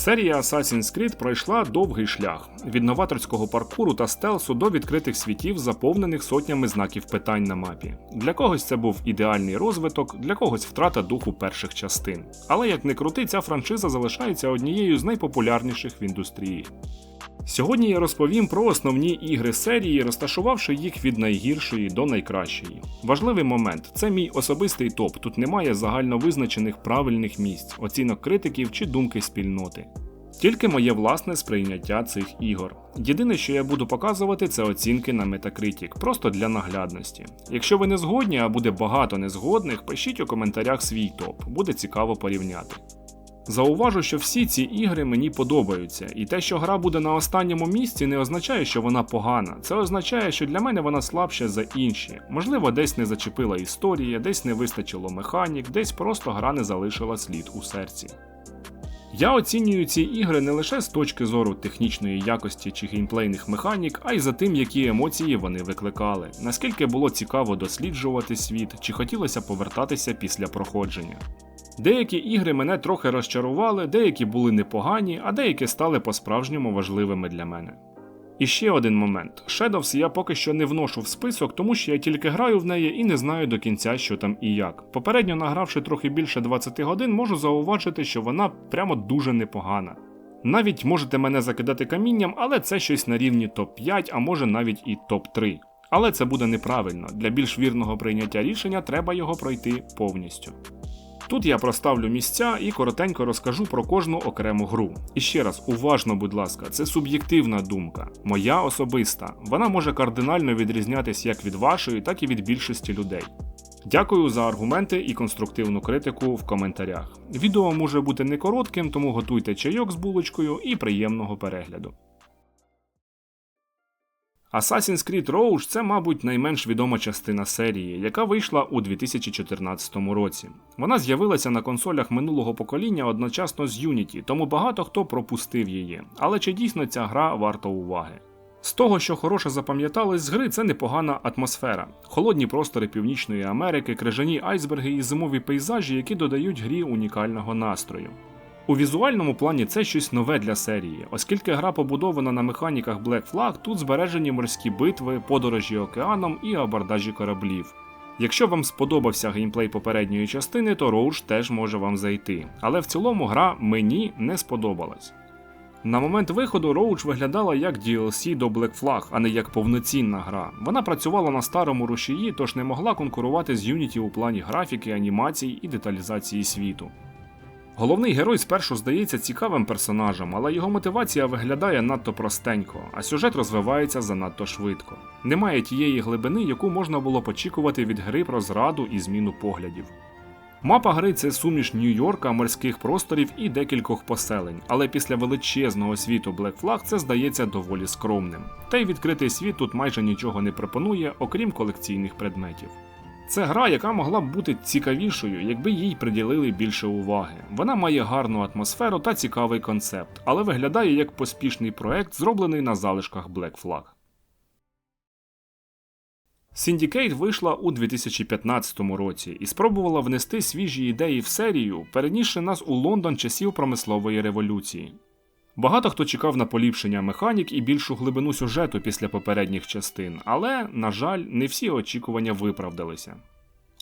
Серія Assassin's Creed пройшла довгий шлях від новаторського паркуру та стелсу до відкритих світів, заповнених сотнями знаків питань на мапі. Для когось це був ідеальний розвиток, для когось втрата духу перших частин. Але як не крути, ця франшиза залишається однією з найпопулярніших в індустрії. Сьогодні я розповім про основні ігри серії, розташувавши їх від найгіршої до найкращої. Важливий момент це мій особистий топ. Тут немає загально визначених правильних місць, оцінок критиків чи думки спільноти. Тільки моє власне сприйняття цих ігор. Єдине, що я буду показувати, це оцінки на Metacritic, просто для наглядності. Якщо ви не згодні, а буде багато незгодних, пишіть у коментарях свій топ, буде цікаво порівняти. Зауважу, що всі ці ігри мені подобаються, і те, що гра буде на останньому місці, не означає, що вона погана. Це означає, що для мене вона слабша за інші. Можливо, десь не зачепила історія, десь не вистачило механік, десь просто гра не залишила слід у серці. Я оцінюю ці ігри не лише з точки зору технічної якості чи геймплейних механік, а й за тим, які емоції вони викликали, наскільки було цікаво досліджувати світ, чи хотілося повертатися після проходження. Деякі ігри мене трохи розчарували, деякі були непогані, а деякі стали по-справжньому важливими для мене. І ще один момент: Shadows я поки що не вношу в список, тому що я тільки граю в неї і не знаю до кінця, що там і як. Попередньо награвши трохи більше 20 годин, можу зауважити, що вона прямо дуже непогана. Навіть можете мене закидати камінням, але це щось на рівні топ-5, а може навіть і топ-3. Але це буде неправильно. Для більш вірного прийняття рішення треба його пройти повністю. Тут я проставлю місця і коротенько розкажу про кожну окрему гру. І ще раз, уважно, будь ласка, це суб'єктивна думка, моя особиста. Вона може кардинально відрізнятися як від вашої, так і від більшості людей. Дякую за аргументи і конструктивну критику в коментарях. Відео може бути не коротким, тому готуйте чайок з булочкою і приємного перегляду. Assassin's Creed Rouge це, мабуть, найменш відома частина серії, яка вийшла у 2014 році. Вона з'явилася на консолях минулого покоління одночасно з Unity, тому багато хто пропустив її. Але чи дійсно ця гра варта уваги? З того, що хороше запам'яталось з гри, це непогана атмосфера, холодні простори Північної Америки, крижані айсберги і зимові пейзажі, які додають грі унікального настрою. У візуальному плані це щось нове для серії, оскільки гра побудована на механіках Black Flag, тут збережені морські битви, подорожі океаном і абордажі кораблів. Якщо вам сподобався геймплей попередньої частини, то Roach теж може вам зайти, але в цілому гра мені не сподобалась. На момент виходу Roach виглядала як DLC до Black Flag, а не як повноцінна гра. Вона працювала на старому рушії, тож не могла конкурувати з Unity у плані графіки, анімацій і деталізації світу. Головний герой спершу здається цікавим персонажем, але його мотивація виглядає надто простенько, а сюжет розвивається занадто швидко. Немає тієї глибини, яку можна було очікувати від гри про зраду і зміну поглядів. Мапа гри це суміш Нью-Йорка, морських просторів і декількох поселень, але після величезного світу Black Flag це здається доволі скромним. Та й відкритий світ тут майже нічого не пропонує, окрім колекційних предметів. Це гра, яка могла б бути цікавішою, якби їй приділили більше уваги. Вона має гарну атмосферу та цікавий концепт, але виглядає як поспішний проект, зроблений на залишках Black Flag. Syndicate вийшла у 2015 році і спробувала внести свіжі ідеї в серію, перенісши нас у Лондон часів промислової революції. Багато хто чекав на поліпшення механік і більшу глибину сюжету після попередніх частин, але, на жаль, не всі очікування виправдалися.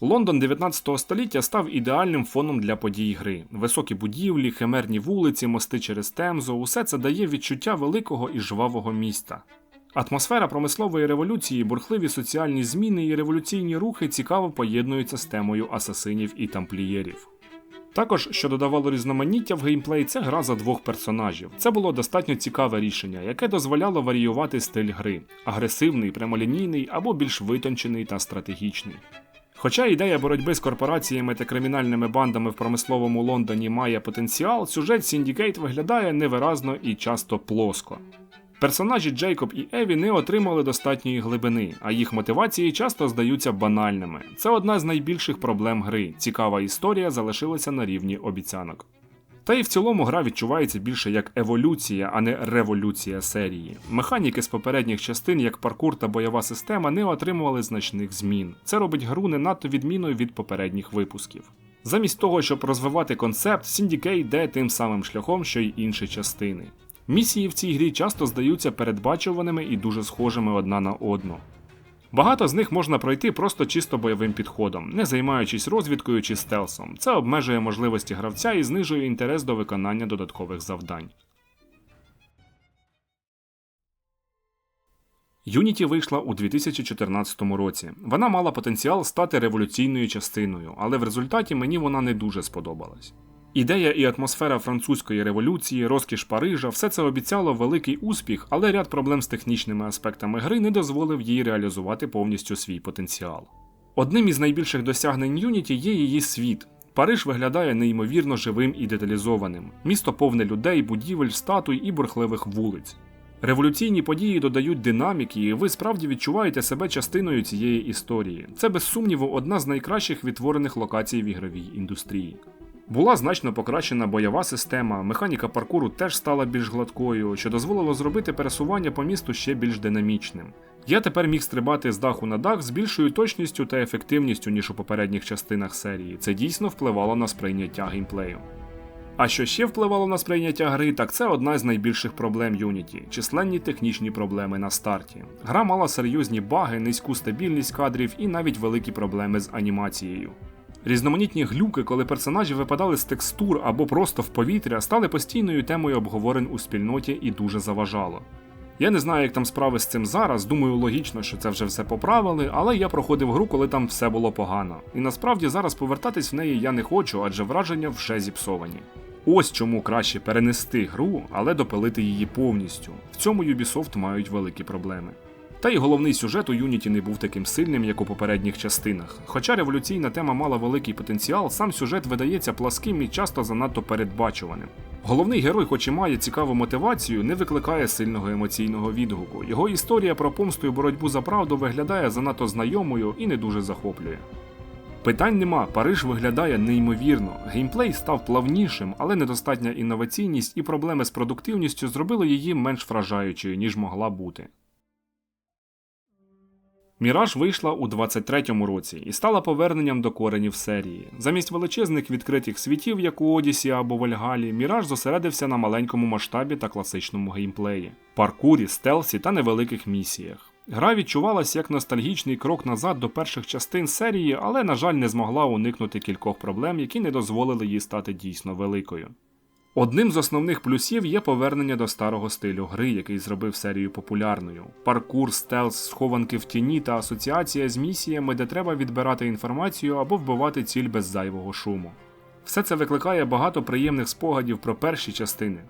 Лондон 19 століття став ідеальним фоном для подій гри. Високі будівлі, химерні вулиці, мости через Темзу усе це дає відчуття великого і жвавого міста. Атмосфера промислової революції, бурхливі соціальні зміни і революційні рухи цікаво поєднуються з темою асасинів і тамплієрів. Також, що додавало різноманіття в геймплей, це гра за двох персонажів. Це було достатньо цікаве рішення, яке дозволяло варіювати стиль гри агресивний, прямолінійний або більш витончений та стратегічний. Хоча ідея боротьби з корпораціями та кримінальними бандами в промисловому Лондоні має потенціал, сюжет Syndicate виглядає невиразно і часто плоско. Персонажі Джейкоб і Еві не отримали достатньої глибини, а їх мотивації часто здаються банальними. Це одна з найбільших проблем гри. Цікава історія залишилася на рівні обіцянок. Та й в цілому гра відчувається більше як еволюція, а не революція серії. Механіки з попередніх частин, як паркур та бойова система, не отримували значних змін. Це робить гру не надто відміною від попередніх випусків. Замість того, щоб розвивати концепт, Syndicate йде тим самим шляхом, що й інші частини. Місії в цій грі часто здаються передбачуваними і дуже схожими одна на одну. Багато з них можна пройти просто чисто бойовим підходом, не займаючись розвідкою чи стелсом. Це обмежує можливості гравця і знижує інтерес до виконання додаткових завдань. Unity вийшла у 2014 році. Вона мала потенціал стати революційною частиною, але в результаті мені вона не дуже сподобалась. Ідея і атмосфера французької революції, розкіш Парижа, все це обіцяло великий успіх, але ряд проблем з технічними аспектами гри не дозволив їй реалізувати повністю свій потенціал. Одним із найбільших досягнень Unity є її світ. Париж виглядає неймовірно живим і деталізованим. Місто повне людей, будівель, статуй і бурхливих вулиць. Революційні події додають динаміки, і ви справді відчуваєте себе частиною цієї історії. Це без сумніву одна з найкращих відтворених локацій в ігровій індустрії. Була значно покращена бойова система, механіка паркуру теж стала більш гладкою, що дозволило зробити пересування по місту ще більш динамічним. Я тепер міг стрибати з даху на дах з більшою точністю та ефективністю, ніж у попередніх частинах серії. Це дійсно впливало на сприйняття геймплею. А що ще впливало на сприйняття гри, так це одна з найбільших проблем Unity численні технічні проблеми на старті. Гра мала серйозні баги, низьку стабільність кадрів і навіть великі проблеми з анімацією. Різноманітні глюки, коли персонажі випадали з текстур або просто в повітря, стали постійною темою обговорень у спільноті і дуже заважало. Я не знаю, як там справи з цим зараз, думаю, логічно, що це вже все поправили, але я проходив гру, коли там все було погано. І насправді зараз повертатись в неї я не хочу, адже враження вже зіпсовані. Ось чому краще перенести гру, але допилити її повністю. В цьому Ubisoft мають великі проблеми. Та й головний сюжет у Unity не був таким сильним, як у попередніх частинах. Хоча революційна тема мала великий потенціал, сам сюжет видається пласким і часто занадто передбачуваним. Головний герой, хоч і має цікаву мотивацію, не викликає сильного емоційного відгуку. Його історія про помсту і боротьбу за правду виглядає занадто знайомою і не дуже захоплює. Питань нема, Париж виглядає неймовірно. Геймплей став плавнішим, але недостатня інноваційність і проблеми з продуктивністю зробили її менш вражаючою, ніж могла бути. Міраж вийшла у 23-му році і стала поверненням до коренів серії. Замість величезних відкритих світів, як у Одісі або Вальгалі, Міраж зосередився на маленькому масштабі та класичному геймплеї, паркурі, стелсі та невеликих місіях. Гра відчувалась як ностальгічний крок назад до перших частин серії, але, на жаль, не змогла уникнути кількох проблем, які не дозволили їй стати дійсно великою. Одним з основних плюсів є повернення до старого стилю гри, який зробив серію популярною. Паркур, стелс, схованки в тіні та асоціація з місіями, де треба відбирати інформацію або вбивати ціль без зайвого шуму. Все це викликає багато приємних спогадів про перші частини.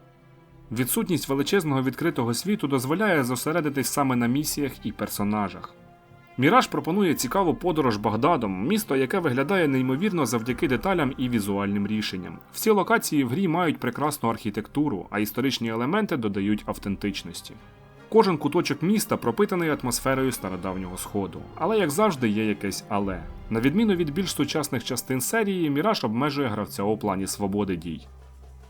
Відсутність величезного відкритого світу дозволяє зосередитись саме на місіях і персонажах. Міраж пропонує цікаву подорож Багдадом, місто, яке виглядає неймовірно завдяки деталям і візуальним рішенням. Всі локації в грі мають прекрасну архітектуру, а історичні елементи додають автентичності. Кожен куточок міста пропитаний атмосферою стародавнього сходу, але як завжди є якесь але. На відміну від більш сучасних частин серії, Міраж обмежує гравця у плані свободи дій.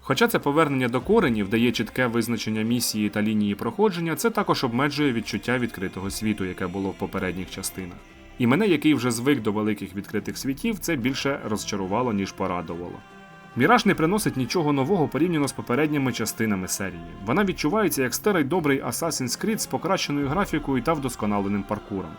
Хоча це повернення до коренів дає чітке визначення місії та лінії проходження, це також обмежує відчуття відкритого світу, яке було в попередніх частинах. І мене, який вже звик до великих відкритих світів, це більше розчарувало, ніж порадувало. Міраж не приносить нічого нового порівняно з попередніми частинами серії. Вона відчувається як старий добрий Assassin's Creed з покращеною графікою та вдосконаленим паркуром.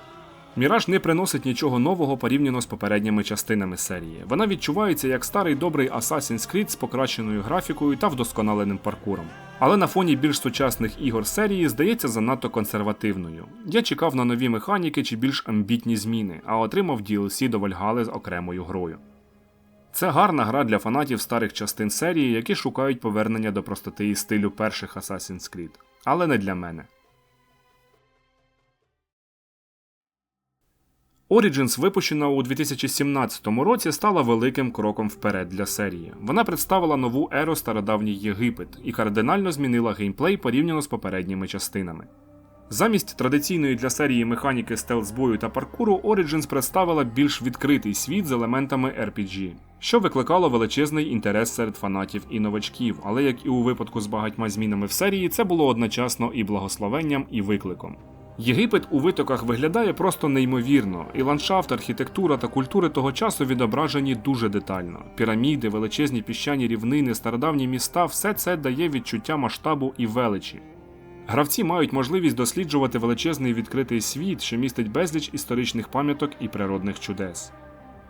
Міраж не приносить нічого нового порівняно з попередніми частинами серії. Вона відчувається як старий добрий Assassin's Creed з покращеною графікою та вдосконаленим паркуром. Але на фоні більш сучасних ігор серії здається занадто консервативною. Я чекав на нові механіки чи більш амбітні зміни, а отримав DLC до Вальгали з окремою грою. Це гарна гра для фанатів старих частин серії, які шукають повернення до простоти і стилю перших Assassin's Creed. Але не для мене. Origins, випущена у 2017 році, стала великим кроком вперед для серії. Вона представила нову еру стародавній Єгипет і кардинально змінила геймплей порівняно з попередніми частинами. Замість традиційної для серії механіки стелсбою та паркуру, Origins представила більш відкритий світ з елементами RPG, що викликало величезний інтерес серед фанатів і новачків, але як і у випадку з багатьма змінами в серії, це було одночасно і благословенням, і викликом. Єгипет у витоках виглядає просто неймовірно, і ландшафт, архітектура та культури того часу відображені дуже детально. Піраміди, величезні піщані рівнини, стародавні міста все це дає відчуття масштабу і величі. Гравці мають можливість досліджувати величезний відкритий світ, що містить безліч історичних пам'яток і природних чудес.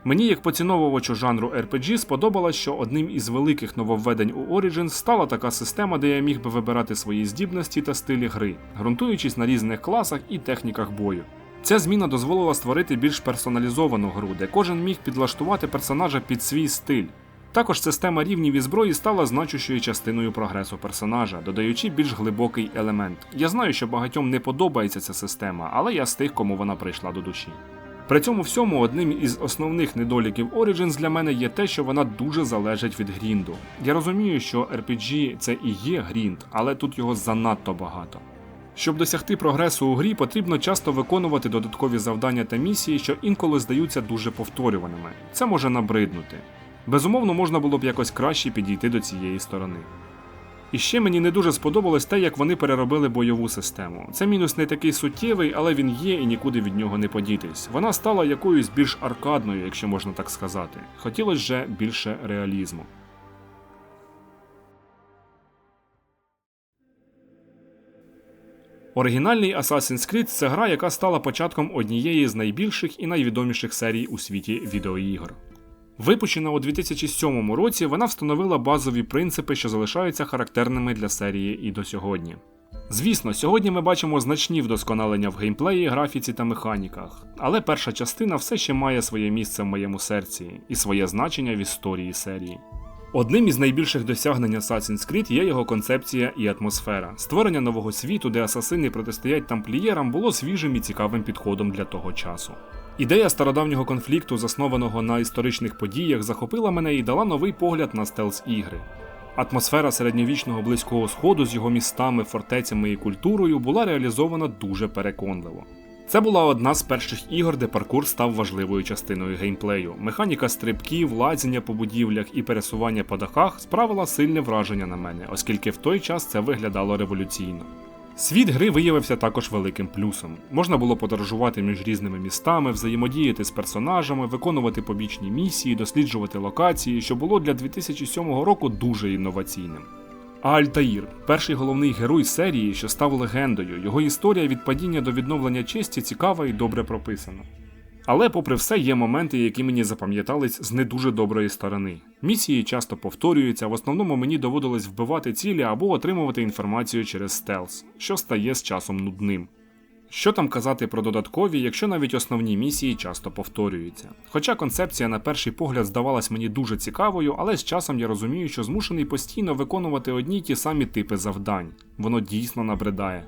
Мені, як поціновувачу жанру RPG, сподобалось, що одним із великих нововведень у Origins стала така система, де я міг би вибирати свої здібності та стилі гри, ґрунтуючись на різних класах і техніках бою. Ця зміна дозволила створити більш персоналізовану гру, де кожен міг підлаштувати персонажа під свій стиль. Також система рівнів і зброї стала значущою частиною прогресу персонажа, додаючи більш глибокий елемент. Я знаю, що багатьом не подобається ця система, але я з тих, кому вона прийшла до душі. При цьому всьому одним із основних недоліків Origins для мене є те, що вона дуже залежить від грінду. Я розумію, що RPG це і є грінд, але тут його занадто багато. Щоб досягти прогресу у грі, потрібно часто виконувати додаткові завдання та місії, що інколи здаються дуже повторюваними. Це може набриднути. Безумовно, можна було б якось краще підійти до цієї сторони. І ще мені не дуже сподобалось те, як вони переробили бойову систему. Це мінус не такий суттєвий, але він є і нікуди від нього не подітись. Вона стала якоюсь більш аркадною, якщо можна так сказати. Хотілося же більше реалізму. Оригінальний Assassin's Creed це гра, яка стала початком однієї з найбільших і найвідоміших серій у світі відеоігр. Випущена у 2007 році, вона встановила базові принципи, що залишаються характерними для серії і до сьогодні. Звісно, сьогодні ми бачимо значні вдосконалення в геймплеї, графіці та механіках, але перша частина все ще має своє місце в моєму серці і своє значення в історії серії. Одним із найбільших досягнень Assassin's Creed є його концепція і атмосфера. Створення нового світу, де асасини протистоять тамплієрам, було свіжим і цікавим підходом для того часу. Ідея стародавнього конфлікту, заснованого на історичних подіях, захопила мене і дала новий погляд на стелс ігри. Атмосфера середньовічного близького сходу з його містами, фортецями і культурою була реалізована дуже переконливо. Це була одна з перших ігор, де паркур став важливою частиною геймплею. Механіка стрибків, лазіння по будівлях і пересування по дахах справила сильне враження на мене, оскільки в той час це виглядало революційно. Світ гри виявився також великим плюсом. Можна було подорожувати між різними містами, взаємодіяти з персонажами, виконувати побічні місії, досліджувати локації, що було для 2007 року дуже інноваційним. А Альтаїр перший головний герой серії, що став легендою. Його історія від падіння до відновлення честі цікава і добре прописана. Але, попри все, є моменти, які мені запам'ятались з не дуже доброї сторони. Місії часто повторюються, в основному мені доводилось вбивати цілі або отримувати інформацію через стелс, що стає з часом нудним. Що там казати про додаткові, якщо навіть основні місії часто повторюються. Хоча концепція на перший погляд здавалась мені дуже цікавою, але з часом я розумію, що змушений постійно виконувати одні й ті самі типи завдань. Воно дійсно набридає.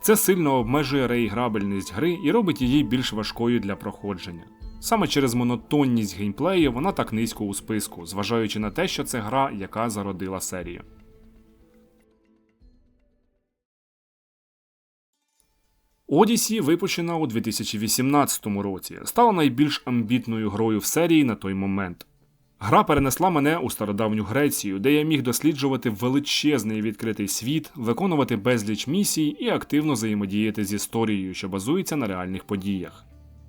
Це сильно обмежує реіграбельність гри і робить її більш важкою для проходження. Саме через монотонність геймплею вона так низько у списку, зважаючи на те, що це гра, яка зародила серію. Одісі випущена у 2018 році, стала найбільш амбітною грою в серії на той момент. Гра перенесла мене у стародавню Грецію, де я міг досліджувати величезний відкритий світ, виконувати безліч місій і активно взаємодіяти з історією, що базується на реальних подіях.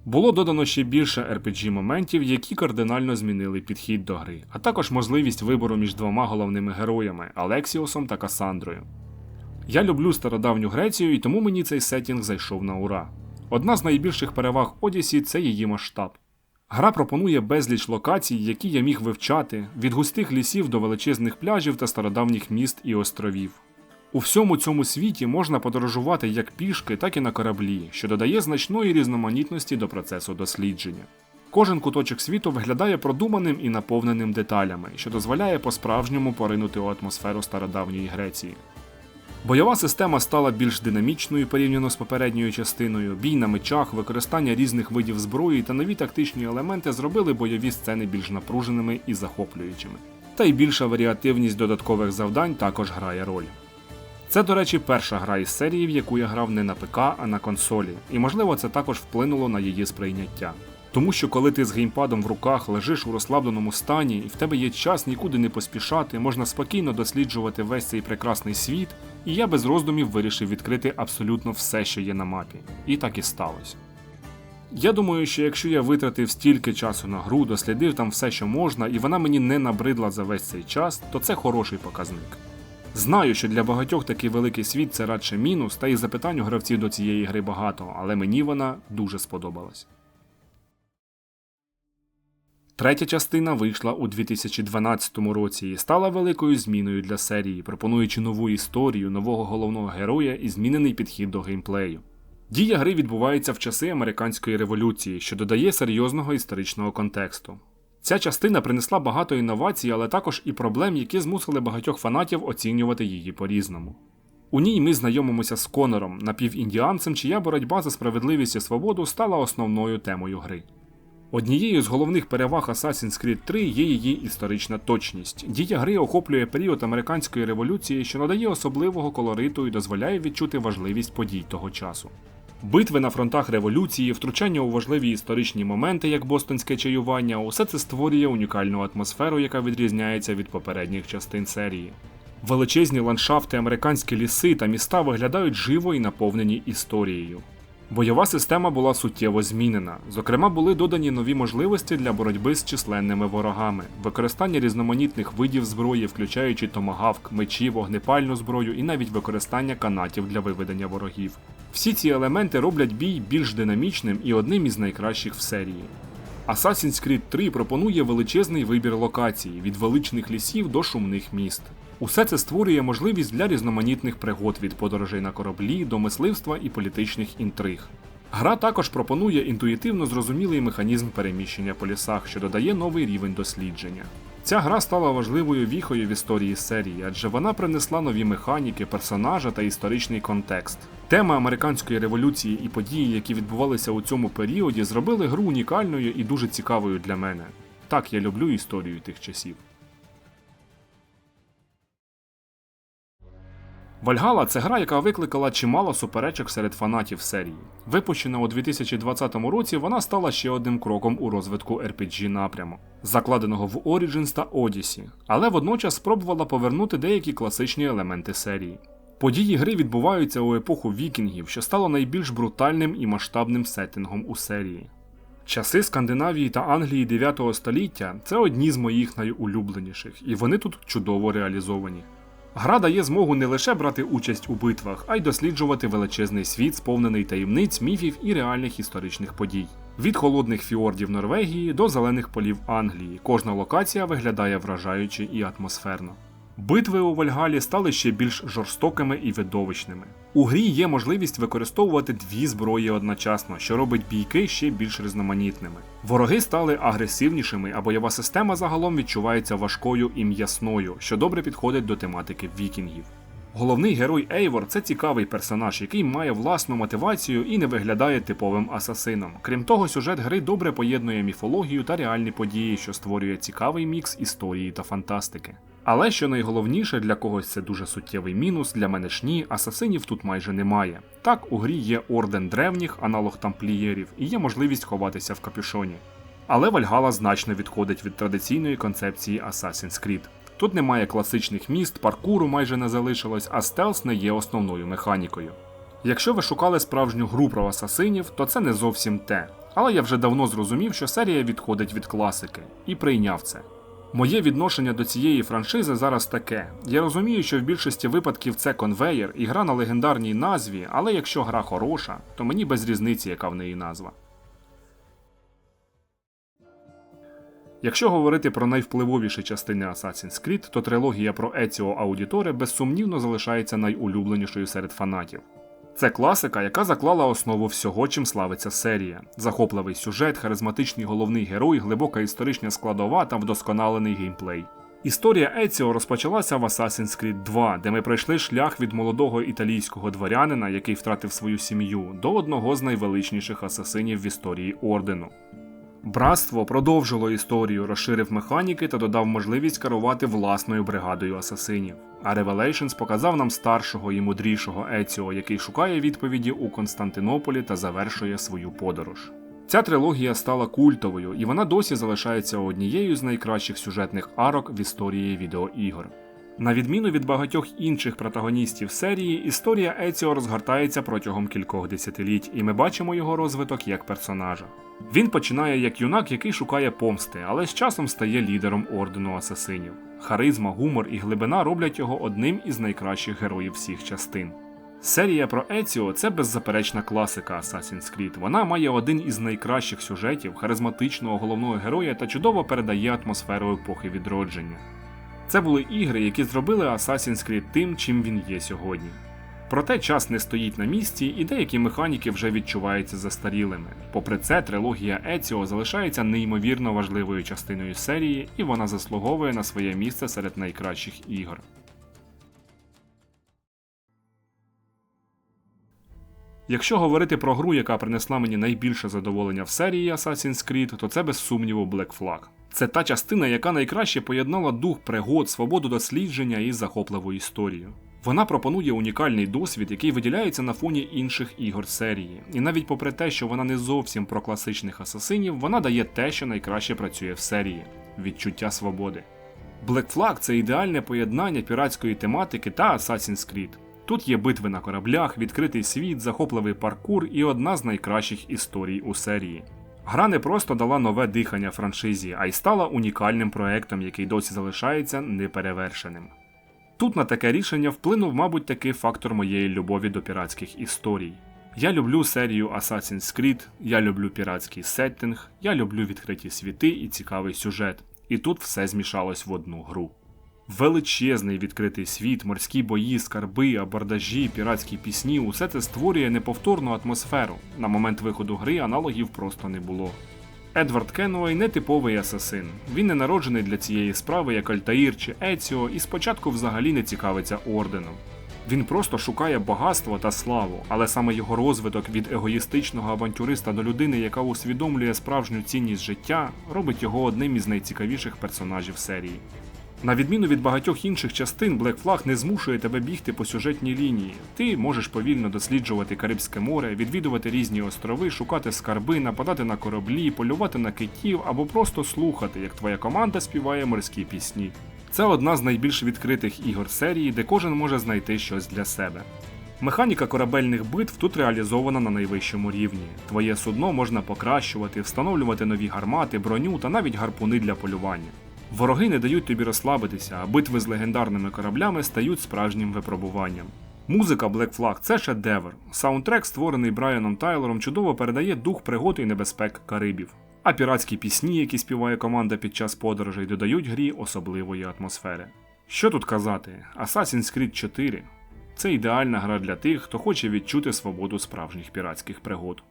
Було додано ще більше RPG моментів, які кардинально змінили підхід до гри, а також можливість вибору між двома головними героями Алексіосом та Касандрою. Я люблю стародавню Грецію, і тому мені цей сетінг зайшов на ура. Одна з найбільших переваг Одісі це її масштаб. Гра пропонує безліч локацій, які я міг вивчати, від густих лісів до величезних пляжів та стародавніх міст і островів. У всьому цьому світі можна подорожувати як пішки, так і на кораблі, що додає значної різноманітності до процесу дослідження. Кожен куточок світу виглядає продуманим і наповненим деталями, що дозволяє по-справжньому поринути у атмосферу стародавньої Греції. Бойова система стала більш динамічною порівняно з попередньою частиною. Бій на мечах, використання різних видів зброї та нові тактичні елементи зробили бойові сцени більш напруженими і захоплюючими. Та й більша варіативність додаткових завдань також грає роль. Це, до речі, перша гра із серії, в яку я грав не на ПК, а на консолі, і можливо це також вплинуло на її сприйняття. Тому що коли ти з геймпадом в руках лежиш у розслабленому стані, і в тебе є час нікуди не поспішати, можна спокійно досліджувати весь цей прекрасний світ, і я без роздумів вирішив відкрити абсолютно все, що є на мапі. І так і сталося. Я думаю, що якщо я витратив стільки часу на гру, дослідив там все, що можна, і вона мені не набридла за весь цей час, то це хороший показник. Знаю, що для багатьох такий великий світ це радше мінус, та і запитань у гравців до цієї гри багато, але мені вона дуже сподобалась. Третя частина вийшла у 2012 році і стала великою зміною для серії, пропонуючи нову історію, нового головного героя і змінений підхід до геймплею. Дія гри відбувається в часи американської революції, що додає серйозного історичного контексту. Ця частина принесла багато інновацій, але також і проблем, які змусили багатьох фанатів оцінювати її по-різному. У ній ми знайомимося з Конором, напівіндіанцем, чия боротьба за справедливість і свободу стала основною темою гри. Однією з головних переваг Assassin's Creed 3 є її історична точність. Дія гри охоплює період американської революції, що надає особливого колориту і дозволяє відчути важливість подій того часу. Битви на фронтах революції, втручання у важливі історичні моменти, як бостонське чаювання, усе це створює унікальну атмосферу, яка відрізняється від попередніх частин серії. Величезні ландшафти, американські ліси та міста виглядають живо і наповнені історією. Бойова система була суттєво змінена. Зокрема, були додані нові можливості для боротьби з численними ворогами, використання різноманітних видів зброї, включаючи томагавк, мечі, вогнепальну зброю і навіть використання канатів для виведення ворогів. Всі ці елементи роблять бій більш динамічним і одним із найкращих в серії. Assassin's Creed 3 пропонує величезний вибір локацій від величних лісів до шумних міст. Усе це створює можливість для різноманітних пригод від подорожей на кораблі до мисливства і політичних інтриг. Гра також пропонує інтуїтивно зрозумілий механізм переміщення по лісах, що додає новий рівень дослідження. Ця гра стала важливою віхою в історії серії, адже вона принесла нові механіки, персонажа та історичний контекст. Тема американської революції і події, які відбувалися у цьому періоді, зробили гру унікальною і дуже цікавою для мене. Так, я люблю історію тих часів. Вальгала це гра, яка викликала чимало суперечок серед фанатів серії. Випущена у 2020 році, вона стала ще одним кроком у розвитку RPG напряму, закладеного в Origins та Odyssey, але водночас спробувала повернути деякі класичні елементи серії. Події гри відбуваються у епоху вікінгів, що стало найбільш брутальним і масштабним сеттингом у серії. Часи Скандинавії та Англії 9 століття це одні з моїх найулюбленіших, і вони тут чудово реалізовані. Гра дає змогу не лише брати участь у битвах, а й досліджувати величезний світ, сповнений таємниць, міфів і реальних історичних подій. Від холодних фіордів Норвегії до зелених полів Англії. Кожна локація виглядає вражаюче і атмосферно. Битви у Вальгалі стали ще більш жорстокими і видовищними. У грі є можливість використовувати дві зброї одночасно, що робить бійки ще більш різноманітними. Вороги стали агресивнішими, а бойова система загалом відчувається важкою і м'ясною, що добре підходить до тематики вікінгів. Головний герой Ейвор це цікавий персонаж, який має власну мотивацію і не виглядає типовим асасином. Крім того, сюжет гри добре поєднує міфологію та реальні події, що створює цікавий мікс історії та фантастики. Але що найголовніше, для когось це дуже суттєвий мінус, для мене ж ні, асасинів тут майже немає. Так, у грі є орден древніх, аналог тамплієрів, і є можливість ховатися в капюшоні. Але Вальгала значно відходить від традиційної концепції Assassin's Creed. Тут немає класичних міст, паркуру майже не залишилось, а стелс не є основною механікою. Якщо ви шукали справжню гру про асасинів, то це не зовсім те. Але я вже давно зрозумів, що серія відходить від класики, і прийняв це. Моє відношення до цієї франшизи зараз таке. Я розумію, що в більшості випадків це конвеєр і гра на легендарній назві, але якщо гра хороша, то мені без різниці, яка в неї назва. Якщо говорити про найвпливовіші частини Assassin's Creed, то трилогія про Еціо Аудіторе безсумнівно залишається найулюбленішою серед фанатів. Це класика, яка заклала основу всього, чим славиться серія: захопливий сюжет, харизматичний головний герой, глибока історична складова та вдосконалений геймплей. Історія Еціо розпочалася в Assassin's Creed 2, де ми пройшли шлях від молодого італійського дворянина, який втратив свою сім'ю, до одного з найвеличніших асасинів в історії ордену. Братство продовжило історію, розширив механіки та додав можливість керувати власною бригадою асасинів. А Revelations показав нам старшого і мудрішого Еціо, який шукає відповіді у Константинополі та завершує свою подорож. Ця трилогія стала культовою, і вона досі залишається однією з найкращих сюжетних арок в історії відеоігор. На відміну від багатьох інших протагоністів серії, історія Еціо розгортається протягом кількох десятиліть, і ми бачимо його розвиток як персонажа. Він починає як юнак, який шукає помсти, але з часом стає лідером ордену асасинів. Харизма, гумор і глибина роблять його одним із найкращих героїв всіх частин. Серія про Еціо це беззаперечна класика Assassin's Creed. Вона має один із найкращих сюжетів, харизматичного головного героя та чудово передає атмосферу епохи відродження. Це були ігри, які зробили Assassin's Creed тим, чим він є сьогодні. Проте час не стоїть на місці, і деякі механіки вже відчуваються застарілими. Попри це, трилогія Еціо залишається неймовірно важливою частиною серії, і вона заслуговує на своє місце серед найкращих ігор. Якщо говорити про гру, яка принесла мені найбільше задоволення в серії Assassin's Creed, то це без сумніву Black Flag. Це та частина, яка найкраще поєднала дух пригод, свободу дослідження і захопливу історію. Вона пропонує унікальний досвід, який виділяється на фоні інших ігор серії. І навіть попри те, що вона не зовсім про класичних асасинів, вона дає те, що найкраще працює в серії відчуття свободи. Black Flag – це ідеальне поєднання піратської тематики та Assassin's Creed. Тут є битви на кораблях, відкритий світ, захопливий паркур і одна з найкращих історій у серії. Гра не просто дала нове дихання франшизі, а й стала унікальним проектом, який досі залишається неперевершеним. Тут на таке рішення вплинув, мабуть, такий фактор моєї любові до піратських історій. Я люблю серію Assassin's Creed, я люблю піратський сеттинг, я люблю відкриті світи і цікавий сюжет. І тут все змішалось в одну гру. Величезний відкритий світ, морські бої, скарби, абордажі, піратські пісні усе це створює неповторну атмосферу. На момент виходу гри аналогів просто не було. Едвард Кенуей не типовий асасин. Він не народжений для цієї справи як Альтаїр чи Еціо, і спочатку взагалі не цікавиться орденом. Він просто шукає багатство та славу, але саме його розвиток від егоїстичного авантюриста до людини, яка усвідомлює справжню цінність життя, робить його одним із найцікавіших персонажів серії. На відміну від багатьох інших частин, Black Flag не змушує тебе бігти по сюжетній лінії. Ти можеш повільно досліджувати Карибське море, відвідувати різні острови, шукати скарби, нападати на кораблі, полювати на китів або просто слухати, як твоя команда співає морські пісні. Це одна з найбільш відкритих ігор серії, де кожен може знайти щось для себе. Механіка корабельних битв тут реалізована на найвищому рівні. Твоє судно можна покращувати, встановлювати нові гармати, броню та навіть гарпуни для полювання. Вороги не дають тобі розслабитися, а битви з легендарними кораблями стають справжнім випробуванням. Музика Black Flag – це шедевр. Саундтрек, створений Брайаном Тайлором, чудово передає дух пригод і небезпек Карибів. А піратські пісні, які співає команда під час подорожей, додають грі особливої атмосфери. Що тут казати? Assassin's Creed 4 це ідеальна гра для тих, хто хоче відчути свободу справжніх піратських пригод.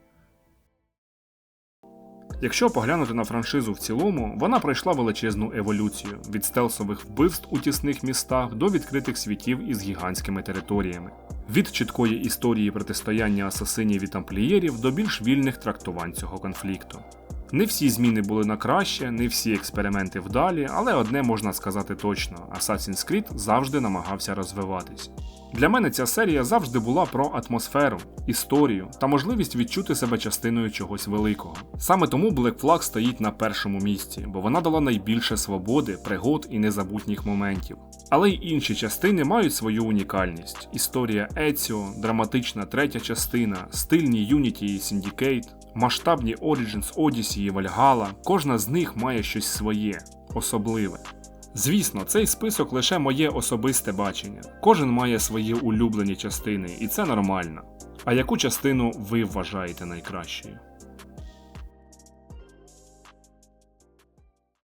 Якщо поглянути на франшизу в цілому, вона пройшла величезну еволюцію від стелсових вбивств у тісних містах до відкритих світів із гігантськими територіями, від чіткої історії протистояння асасинів і тамплієрів до більш вільних трактувань цього конфлікту. Не всі зміни були на краще, не всі експерименти вдалі, але одне можна сказати точно: Assassin's Creed завжди намагався розвиватись. Для мене ця серія завжди була про атмосферу, історію та можливість відчути себе частиною чогось великого. Саме тому Black Flag стоїть на першому місці, бо вона дала найбільше свободи, пригод і незабутніх моментів. Але й інші частини мають свою унікальність: історія Еціо, драматична третя частина, стильні Unity і Syndicate, масштабні Origins Odyssey і Valhalla, кожна з них має щось своє, особливе. Звісно, цей список лише моє особисте бачення. Кожен має свої улюблені частини, і це нормально. А яку частину ви вважаєте найкращою?